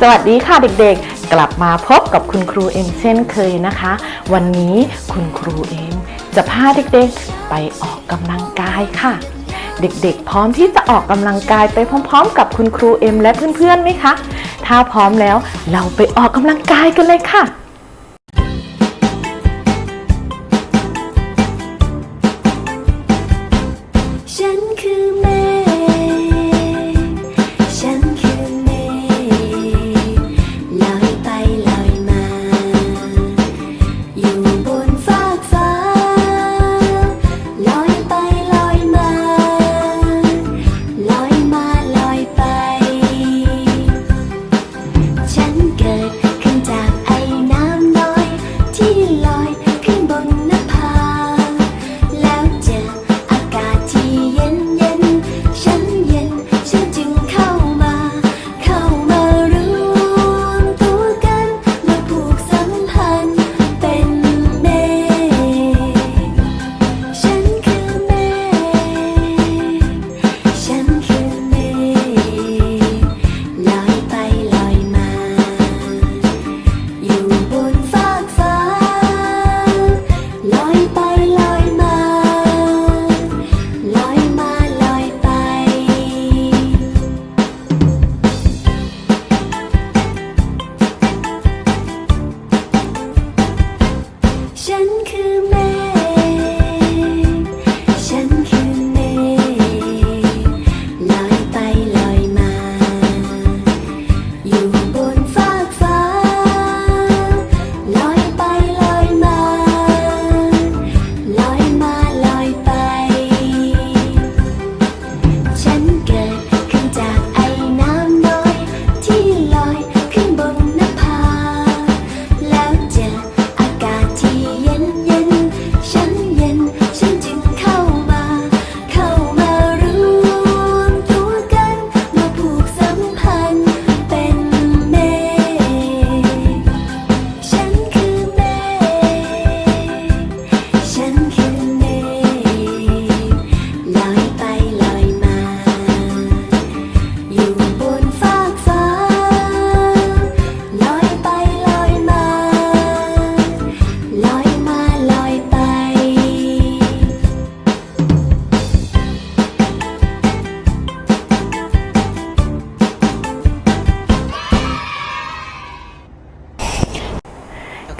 สวัสดีค่ะเด็กๆ กลับมาพบกับคุณครูเอ็มเช่นเคยนะคะ วันนี้คุณครูเอ็มจะพาเด็กๆไปออกกำลังกายค่ะ เด็กๆ พร้อมที่จะออกกำลังกายไปพร้อม ๆ กับคุณครูเอ็มและเพื่อนๆไหมคะ ถ้าพร้อมแล้วเราไปออกกำลังกายกันเลยค่ะ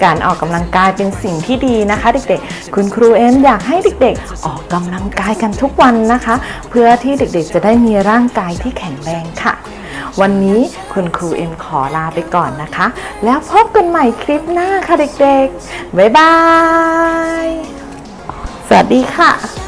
การออกกำลังกายเป็นสิ่งที่ดีนะคะ เด็กๆ คุณครูเอ็มอยากให้เด็กๆ ออกกำลังกายกันทุกวันนะคะ เพื่อที่เด็กๆ จะได้มีร่างกายที่แข็งแรงค่ะ วันนี้คุณครูเอ็มขอลาไปก่อนนะคะ แล้วพบกันใหม่คลิปหน้าค่ะเด็กๆ บ๊ายบาย สวัสดีค่ะ